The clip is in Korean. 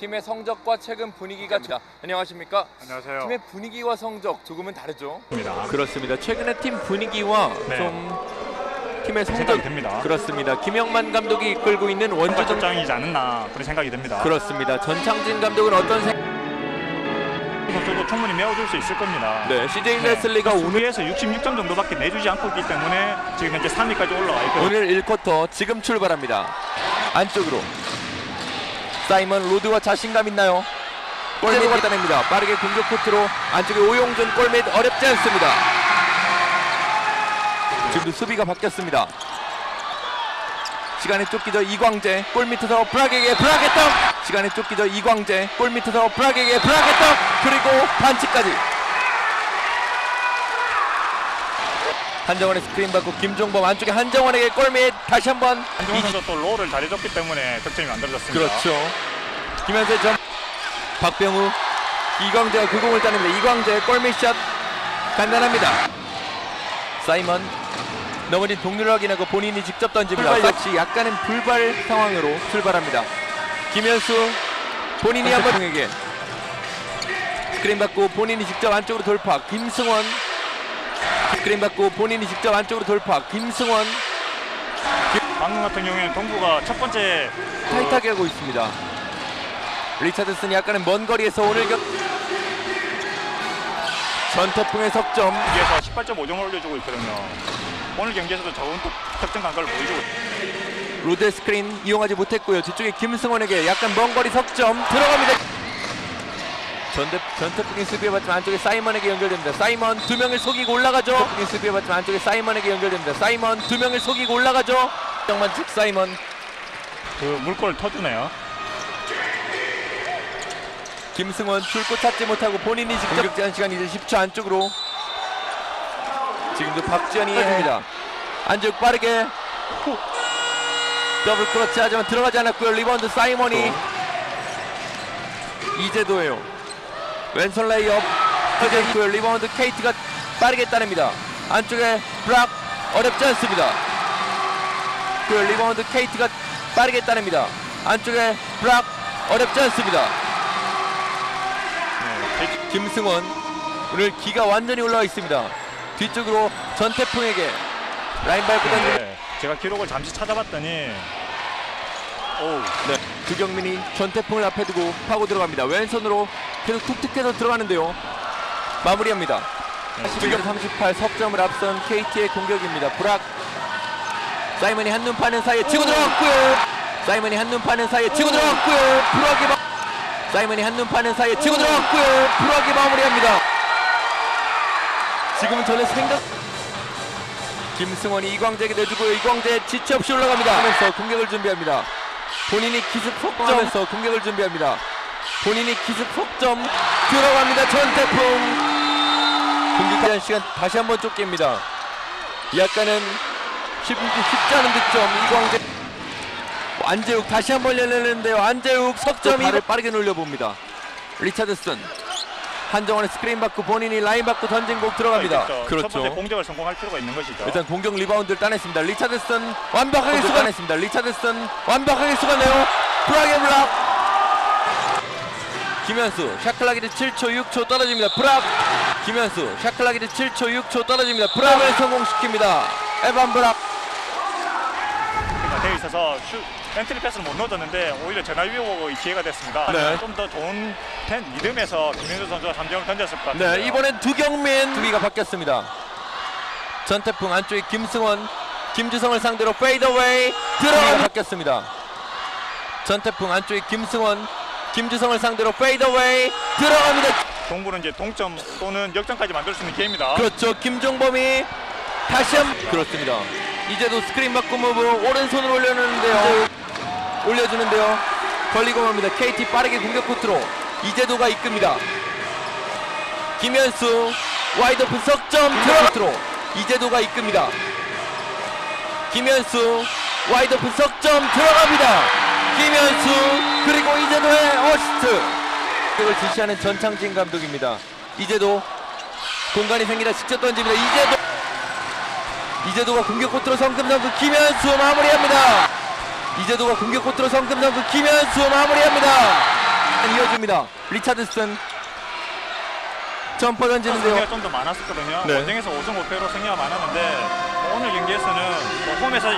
팀의 성적과 최근 분위기가 자, 안녕하십니까? 안녕하세요. 팀의 분위기와 성적 조금은 다르죠. 그렇습니다. 최근에 팀 분위기와 네. 좀 팀의 성적 생각이 듭니다. 그렇습니다. 김영만 감독이 이끌고 있는 원주정 원주장이지 않았나 그런 생각이 듭니다. 그렇습니다. 전창진 감독은 어떤 생... 선수도 충분히 메워줄 수 있을 겁니다. 네, CJ 레슬리가 오늘 5위에서 66점 정도밖에 내주지 않고 있기 때문에 지금 현재 3위까지 올라가 있고 오늘 1쿼터 지금 출발합니다. 안쪽으로 사이먼 로드와 자신감 있나요? 골밑 따냅니다. 빠르게 공격 코트로 안쪽에 오용준 골밑 어렵지 않습니다. 지금도 수비가 바뀌었습니다. 시간에 쫓기죠 이광재 골밑에서 브라게게 브라게 떡 시간에 쫓기죠 이광재 골밑에서 브라게게 브라게 떡 그리고 반칙까지 한정원의 스크린 받고 김종범 안쪽에 한정원에게 골밑 다시 한번 한종훈 선수 또 롤을 잘해줬기 때문에 득점이 만들어졌습니다. 그렇죠. 김현세 전 박병우 이광재가 그 공을 따냅니다. 이광재 골밑샷 간단합니다. 사이먼 넘어진 동료를 확인하고 본인이 직접 던집니다. 불발 역시 약간은 불발 상황으로 출발합니다. 김현수 본인이 한번 동에게 스크린 받고 본인이 직접 안쪽으로 돌파. 김승원 스크린 받고 본인이 직접 안쪽으로 돌파. 김승원 방금 같은 경우에는 동부가 첫 번째 타이트하게 하고 있습니다. 리차드슨이 약간은 먼 거리에서 오늘 격 전태풍의 석점 경기에서 18.5점을 올려주고 있거든요. 오늘 경기에서도 또 득점 감각을 보여주고. 로드 스크린 이용하지 못했고요. 뒤쪽에 김승원에게 약간 먼 거리 석점 들어갑니다. 전대, 전태풍이 수비에 받지만 안쪽에 사이먼에게 연결됩니다. 사이먼 두 명을 속이고 올라가죠. 전태풍이 수비에 받지만 안쪽에 사이먼에게 연결됩니다. 사이먼 두 명을 속이고 올라가죠. 정만 즉 사이먼 그 물꼬를 터주네요. 김승원 줄곧 찾지 못하고 본인이 직접 공격 제한 시간 이제 10초 안쪽으로 지금도 박지현이 해줍니다 안쪽 빠르게 후. 더블 크러치 하지만 들어가지 않았고요 리바운드 사이먼이 이제도예요 왼손 레이업. 터졌고요 리바운드 케이트가 빠르게 따냅니다. 안쪽에 브락 어렵지 않습니다. 그 리바운드 케이트가 빠르게 따냅니다. 안쪽에 브락 어렵지 않습니다. 네, 김승원 오늘 기가 완전히 올라와 있습니다. 뒤쪽으로 전태풍에게 라인 밟고 네, 제가 기록을 잠시 찾아봤더니 오 네. 두경민이 전태풍을 앞에 두고 파고 들어갑니다. 왼손으로 계속 툭툭해서 들어가는데요. 마무리합니다. 네, 11점 38 석점을 앞선 KT의 공격입니다. 브락 사이먼이 한눈 파는 사이에 치고 들어갔고요. 사이먼이 한눈 파는 사이에 치고 들어갔고요. 브락이 마... 사이먼이 한눈 파는 사이에 치고 들어갔고요. 브락이 마무리합니다. 지금은 전에 생각 김승원이 이광재에게 내주고요. 이광재 지체 없이 올라갑니다. 하면서 공격을 준비합니다. 본인이 기습 속점하면서 공격을 준비합니다. 본인이 기습 속점 들어갑니다. 전태풍 공격하는 시간 다시 한번 쫓깁니다. 약간은 쉽, 쉽지 않은 득점 이광재 안재욱 다시 한번 열리는데요. 안재욱 석점이 발을 빠르게 놀려봅니다. 리차드슨 한정원의 스크린 받고 본인이 라인 받고 던진 곡 들어갑니다. 첫 그렇죠. 번째 공격을 성공할 필요가 있는 것이죠. 일단 공격 리바운드를 따냈습니다. 리차드슨 완벽하게 수간했습니다. 리차드슨 완벽하게 수간해요. 브라게 블락. 김현수 샤클라기드 7초 6초 떨어집니다. 브락. 김현수 샤클라기드 7초 6초 떨어집니다. 브락을 성공시킵니다. 에반 브락. 돼 있어서 슛 엔트리 패스를 못 넣어줬는데 오히려 전화위복의 기회가 됐습니다. 네. 좀 더 좋은 팬 리듬에서 김민수 선수가 3점을 던졌을 것 같아요. 네, 이번엔 두경민 수비가 바뀌었습니다. 전태풍 안쪽에 김승원, 김주성을 상대로 페이더웨이 들어가 바뀌었습니다. 전태풍 안쪽에 김승원, 김주성을 상대로 페이더웨이 들어갑니다. 동부는 이제 동점 또는 역전까지 만들 수 있는 기회입니다. 그렇죠. 김종범이 다시 한 그렇습니다. 이제도 스크린 바꾸 무브 오른손을 올려놓는데요. 올려주는데요. 걸리고 맙니다. KT 빠르게 공격 코트로 이제도가 이끕니다. 김현수 와이드 오픈 석점 들어가 코트로 이제도가 이끕니다. 김현수 와이드 오픈 석점 들어갑니다. 김현수 그리고 이제도의 어시스트. 이걸 지시하는 전창진 감독입니다. 이제도 공간이 생기다 직접 던집니다. 이제도 이제도가 공격 코트로 성금성그 김현수 마무리합니다. 이제도가 공격 코트로 성금성그 김현수 마무리합니다. 이어줍니다. 리차드슨 점퍼 던지는데요. 승리가 좀더 많았었거든요. 네. 원정에서 5승 5패로 승리가 많았는데 뭐 오늘 경기에서는 뭐 홈에서